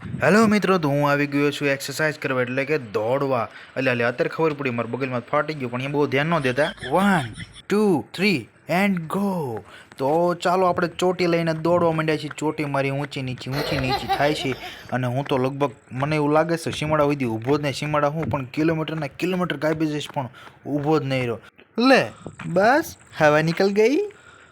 Hello મિત્રો, તો હું આવી ગયો છું એક્સરસાઇઝ કરવા, એટલે કે દોડવા. એટલે એટલે અત્યારે ખબર પડી, મારા બગલમાં ફાટી ગયું, પણ એ બહુ ધ્યાન ન દેતા. One two three and go તો ચાલો આપણે ચોટી લઈને દોડવા માંડ્યા છીએ. ચોટી મારી ઊંચી નીચી ઊંચી નીચી થાય છે. અને હું તો લગભગ, મને એવું લાગે છે સીમાડા સુધી ઊભો જ નહીં. સીમાડા હું, પણ કિલોમીટરના કિલોમીટર કાપી જઈશ, પણ ઊભો જ નહીં રહ્યો. લે, બસ, હવા નીકળ ગઈ.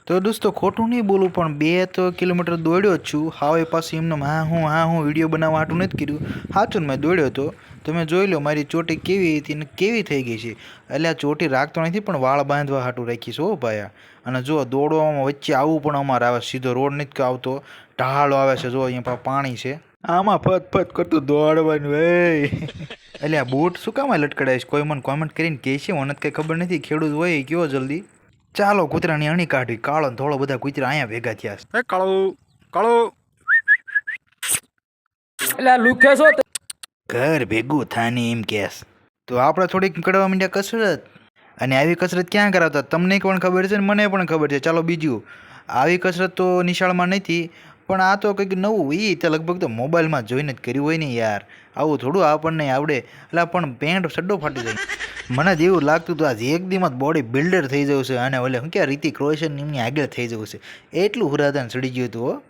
તો દોસ્તો, ખોટું નહીં બોલું, પણ બે તો કિલોમીટર દોડ્યો જ છું. હાવે પાસે એમને હા, હું હા, હું વીડિયો બનાવવા હાટું નથી કર્યું. ને મેં દોડ્યો હતો તમે જોઈ લો, મારી ચોટી કેવી હતી ને કેવી થઈ ગઈ છે. એટલે આ ચોટી રાખતો નથી, પણ વાળ બાંધવા હાટું રાખીશ હો ભાયા. અને જો દોડવામાં વચ્ચે આવવું પણ અમારે આવે, સીધો રોડ નથી આવતો. ઢાળો આવે છે, જો અહીંયા પાણી છે. આમાં ફત ફત કરતું દોડવાનું એ એટલે આ બૂટ શું કામ લટકડાઈશ કોઈ મને કોમેન્ટ કરીને કહે છે, મને કંઈ ખબર નથી, ખેડૂત હોય કયો જલ્દી? ચાલો કૂતરાની અણી કાઢી. કાળો ધોળો બધા કૂતરા અહીંયા ભેગા થયા છે. કાળો કાળો. એટલે લુખે છો ઘર ભેગું થાને એમ કેસ તો આપણે થોડીક કરવા માંડ્યા કસરત? અને આવી કસરત ક્યાં કરાવતા? તમને પણ ખબર છે ને મને પણ ખબર છે. ચાલો બીજું. આવી કસરત તો નિશાળમાં નથી પણ આ તો કંઈક નવું એ તો લગભગ તો મોબાઈલમાં જોઈને જ કર્યું હોય ને યાર. આવું થોડું આપણને આવડે. એટલે પણ પેન્ટ સડ્ડો ફાટી જાય. મને જ એવું લાગતું હતું આજે એક દીમાં બોડી બિલ્ડર થઈ જવું છે અને ઓલે હું કે રિતિક રોશન એમની આગળ થઈ જવું છે. એટલું હુરાધાન સડી ગયું હતું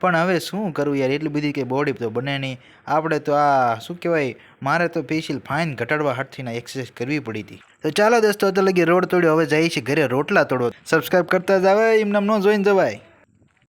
પણ હવે શું કરવું યાર, એટલી બધી કંઈ બોડી તો બને નહીં. આપણે તો આ, શું કહેવાય, મારે તો પેશિયલ ફાઇન ઘટાડવા હાથથીના એક્સરસાઇઝ કરવી પડી હતી. તો ચાલો દોસ્તો તો લગી રોડ તોડ્યો, હવે જાય છે ઘરે રોટલા તોડો સબસ્ક્રાઈબ કરતા જ આવે, એમને ન જોઈને જવાય.